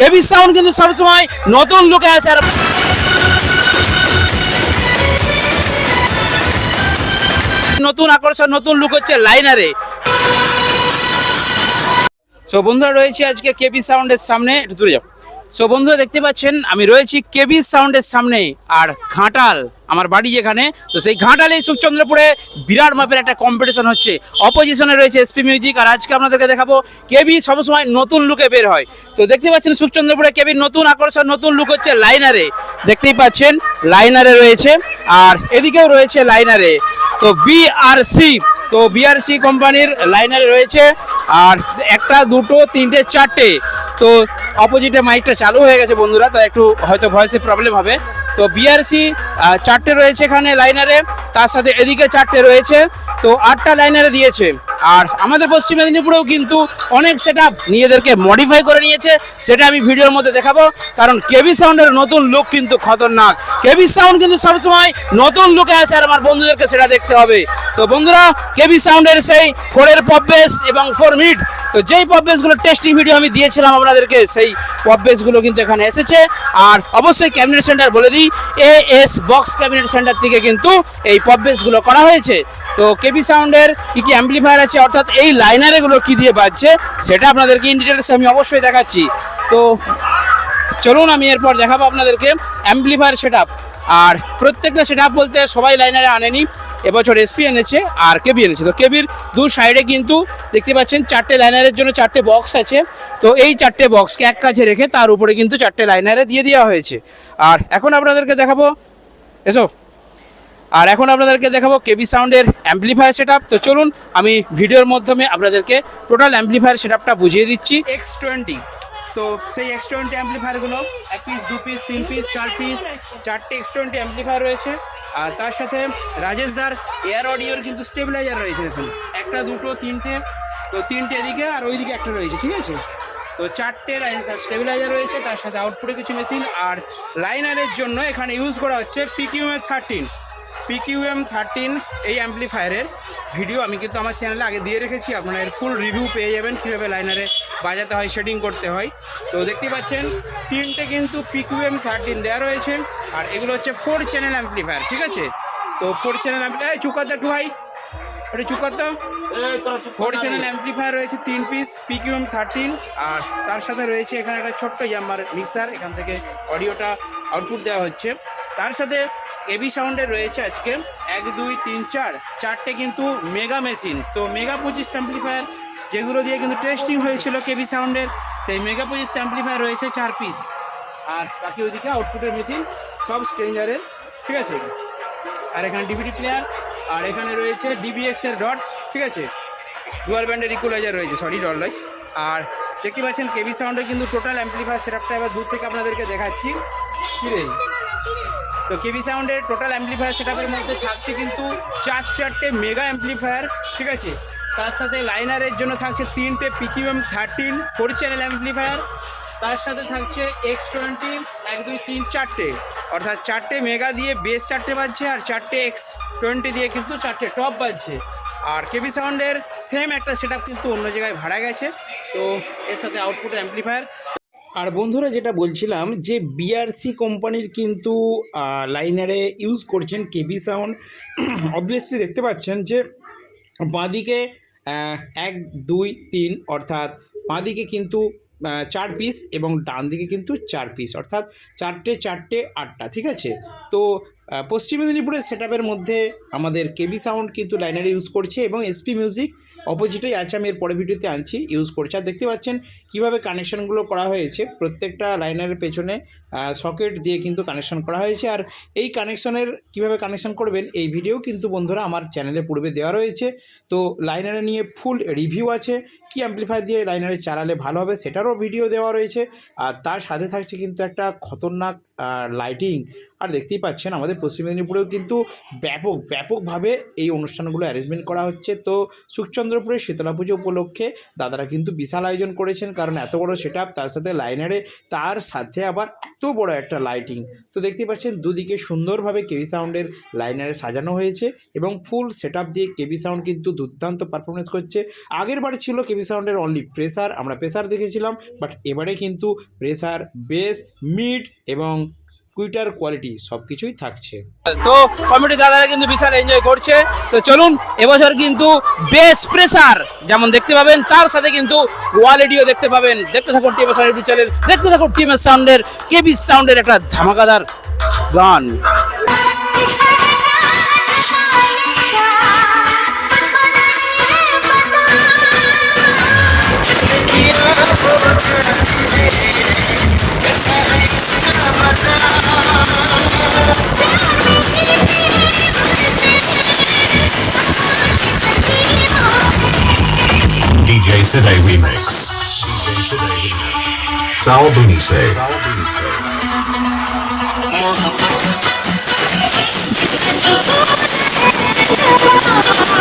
কেবি sound কিন্তু সবসময় নতুন লোকে আছে আর নতুন আকর্ষণ, নতুন লুক হচ্ছে লাইনারে সো বন্ধুরা রয়েছে আজকে কেবি সাউন্ডের সামনে দূরে যাও। সো বন্ধুরা, দেখতে পাচ্ছেন, আমি রয়েছি কেবি সাউন্ডের সামনে, আর ঘাটাল, আমার বাড়ি যেখানে। তো সেই ঘাটালে সুখচন্দ্রপুরে বিরাট মাপের একটা কম্পিটিশন হচ্ছে। অপোজিশনে রয়েছে এসপি মিউজিক আর আজকে আপনাদেরকে দেখাবো কেবি সবসময় নতুন লুকে বের হয়। তো দেখতে পাচ্ছেন, সুখচন্দ্রপুরে কেবির নতুন আকর্ষণ, নতুন লুক হচ্ছে লাইনারে দেখতেই পাচ্ছেন লাইনারে রয়েছে, আর এদিকেও রয়েছে লাইনারে তো বিআরসি তো বিআরসি কোম্পানির লাইনারে রয়েছে আর একটা, দুটো, তিনটে, চারটে। তো অপোজিটে মাইকটা চালু হয়ে গেছে বন্ধুরা তো একটু হয়তো ভয়েসে প্রবলেম হবে। তো বিআরসি চারটে রয়েছে এখানে লাইনারে, তার সাথে এদিকে চারটে রয়েছে। তো আটটা লাইনারে দিয়েছে। আর আমাদের পশ্চিম মেদিনীপুরেও কিন্তু অনেক সেট নিজেদেরকে মডিফাই করে নিয়েছে। সেটা আমি ভিডিওর মধ্যে দেখাবো। কারণ কেবি সাউন্ডের নতুন লুক কিন্তু খতরনাক। কেবি সাউন্ড কিন্তু সবসময় নতুন লুকে আসে আর আমার বন্ধুদেরকে সেটা দেখতে হবে। তো বন্ধুরা কেবি সাউন্ডের সেই ফোরের পপ এবং ফোর মিড তো যেই পপ বেসগুলো টেস্টিং ভিডিও আমি দিয়েছিলাম আপনাদেরকে, সেই পপ বেসগুলো কিন্তু এখানে এসেছে। আর অবশ্যই ক্যাবিনেট সেন্টার বলে দিই A S box cabinet center থেকে কিন্তু এই পপ বেসগুলো করা হয়েছে। তো কেবি সাউন্ডের কি কি অ্যাম্পলিফায়ার আছে, অর্থাৎ এই লাইনারেগুলো কি দিয়ে বাজছে, সেটা আপনাদেরকে ইন ডিটেলস আমি অবশ্যই দেখাচ্ছি। তো চলুন, আমি এরপর দেখাবো আপনাদেরকে অ্যাম্পলিফায়ার সেট আর প্রত্যেকটা সেট বলতে সবাই লাইনারে আনেনি। এবছর এসপি এনেছে আর কেবি এনেছে। তো কেবির দু সাইডে কিন্তু দেখতে পাচ্ছেন চারটে লাইনারের জন্য চারটে বক্স আছে। তো এই চারটে বক্সকে এক কাছে রেখে তার উপরে কিন্তু চারটে লাইনারে দিয়ে দেওয়া হয়েছে। আর এখন আপনাদেরকে দেখাবো, এসো। আর এখন আপনাদেরকে দেখাবো কেবি সাউন্ডের অ্যাম্পলিফায়ার সেট তো চলুন, আমি ভিডিওর মাধ্যমে আপনাদেরকে টোটাল অ্যাম্পলিফায়ার সেট বুঝিয়ে দিচ্ছি। এক্স টোয়েন্টি তো সেই এক্স টোয়েন্টি অ্যাম্পলিফায়ারগুলো এক পিস দু পিস তিন পিস চার পিস চারটে এক্স টোয়েন্টি অ্যাম্পলিফায়ার রয়েছে। আর তার সাথে রাজেশ দার এয়ার অডিওর কিন্তু স্টেবিলাইজার রয়েছে, দেখুন। একটা দুটো, তিনটে, তো তিনটে এদিকে আর ওইদিকে একটা রয়েছে, ঠিক আছে? তো চারটে স্টেবিলাইজার রয়েছে, তার সাথে আউটপুটে কিছু মেশিন আর লাইনারের জন্য এখানে ইউজ করা হচ্ছে পিকিউএম থার্টিন পিকিউএম থার্টিন এই অ্যাম্পলিফায়ারের ভিডিও আমি কিন্তু আমার চ্যানেলে আগে দিয়ে রেখেছি, আপনারা এর ফুল রিভিউ পেয়ে যাবেন, কীভাবে লাইনারে বাজাতে হয় শেডিং করতে হয়। তো দেখতে পাচ্ছেন, তিনটে কিন্তু পিকিউএম থার্টিন দেওয়া রয়েছে। আর এগুলো হচ্ছে ফোর চ্যানেল অ্যাম্পলিফায়ার ঠিক আছে? তো ফোর চ্যানেল অ্যাম্পলিফায়ার চুকাতে একটু ভাই ওটা চুকাতো ফোর চ্যানেল অ্যাম্পলিফায়ার রয়েছে তিন পিস পিকিউএম থার্টিন আর তার সাথে রয়েছে এখানে একটা ছোট্ট ইয়াম্মার মিক্সার এখান থেকে অডিওটা আউটপুট দেওয়া হচ্ছে। তার সাথে এবি সাউন্ডের রয়েছে আজকে এক দুই তিন চার। চারটে কিন্তু মেগা মেশিন তো মেগা পঁচিশ অ্যাম্পলিফায়ার যেগুলো দিয়ে কিন্তু টেস্টিং হয়েছিল কেবি সাউন্ডের সেই মেগা পঁচিশ অ্যাম্পলিফায়ার রয়েছে চার পিস আর বাকি ওইদিকে আউটপুটের মেশিন সব স্ট্রেঞ্জারের ঠিক আছে? আর এখানে ডিভিডি প্লেয়ার আর এখানে রয়েছে ডিবিএক্স এর ডট ঠিক আছে? ডুয়াল ব্যান্ডের ইকুলাইজার রয়েছে সরি ডট নয় আর দেখতে পাচ্ছেন কেবি সাউন্ডের কিন্তু টোটাল অ্যাম্পলিফায়ার সেটআপটা এবার দূর থেকে আপনাদেরকে দেখাচ্ছি। ঠিক আছে তো কেবি সাউন্ডের টোটাল অ্যাম্পলিফায়ার সেটআপের মধ্যে থাকছে কিন্তু চার চারটে মেগা অ্যাম্পলিফায়ার ঠিক আছে? তার সাথে লাইনারের জন্য থাকছে তিনটে PQM thirteen four channel amplifier তার সাথে থাকছে এক্স টোয়েন্টি এক দুই তিন চারটে। অর্থাৎ চারটে মেগা দিয়ে বেস চারটে বাজছে আর চারটে এক্স টোয়েন্টি দিয়ে কিন্তু চারটে টপ বাজছে। আর কেবি সাউন্ডের সেম একটা সেট কিন্তু অন্য জায়গায় ভাড়া গেছে। তো এর সাথে আউটপুট অ্যাম্পলিফায়ার আর বন্ধুরা যেটা বলছিলাম যে বিআরসি কোম্পানির কিন্তু লাইনারে ইউজ করছেন কেবি সাউন্ড। অবভিয়াসলি দেখতে পাচ্ছেন যে বাঁদিকে এক, দুই, তিন, অর্থাৎ বাঁদিকে কিন্তু চার পিস এবং ডান দিকে কিন্তু চার পিস অর্থাৎ চারটে চারটে, আটটা, ঠিক আছে? তো পশ্চিম মেদিনীপুরের সেট মধ্যে আমাদের কেবি সাউন্ড কিন্তু লাইনারে ইউজ করছে এবং এসপি মিউজিক অপোজিটেই আছে, আমি এর পরে ভিডিওতে আনছি ইউজ করছে। আর দেখতে পাচ্ছেন কীভাবে কানেকশানগুলো করা হয়েছে, প্রত্যেকটা লাইনারের পেছনে সকেট দিয়ে কিন্তু কানেকশন করা হয়েছে। আর এই কানেকশনের কীভাবে কানেকশন করবেন, এই ভিডিও কিন্তু বন্ধুরা আমার চ্যানেলে পূর্বে দেওয়া রয়েছে। তো লাইনারে নিয়ে ফুল রিভিউ আছে। কি অ্যাম্পলিফায়ার দিয়ে লাইনারে চালালে ভালো হবে সেটারও ভিডিও দেওয়া রয়েছে। আর তার সাথে থাকছে কিন্তু একটা খতরনাক লাইটিং আর দেখতেই পাচ্ছেন আমাদের পশ্চিম মেদিনীপুরেও কিন্তু ব্যাপক, ব্যাপকভাবে এই অনুষ্ঠানগুলো অ্যারেঞ্জমেন্ট করা হচ্ছে। তো সুখচন্দ্রপুরে শীতলা পুজো উপলক্ষে দাদারা কিন্তু বিশাল আয়োজন করেছেন। কারণ এত বড় সেট তার সাথে লাইনারে তার সাথে আবার এত বড় একটা লাইটিং তো দেখতে পাচ্ছেন, দুদিকে সুন্দরভাবে কেবি সাউন্ডের লাইনারে সাজানো হয়েছে এবং ফুল সেট দিয়ে কেবি সাউন্ড কিন্তু দুর্দান্ত পারফরমেন্স করছে। আগের বারে ছিল কেবি সাউন্ডের অনলি প্রেসার আমরা প্রেসার দেখেছিলাম বাট এবারে কিন্তু প্রেসার বেস মিড এবং কুইটার কোয়ালিটি সব কিছুই থাকছে। তো কমিটি দাদারা কিন্তু বিশাল এনজয় করছে। তো চলুন, এবছর কিন্তু বেস প্রেসার যেমন দেখতে পাবেন, তার সাথে কিন্তু কোয়ালিটিও দেখতে পাবেন। দেখতে থাকুন টিএমএস সাউন্ড ইউটিউব চ্যানেল দেখতে থাকুন টিএমএস সাউন্ডের কেবি সাউন্ডের একটা ধামাকাদার গান। Today we make. Today Remix. Sal Bunise. Sal Bunise.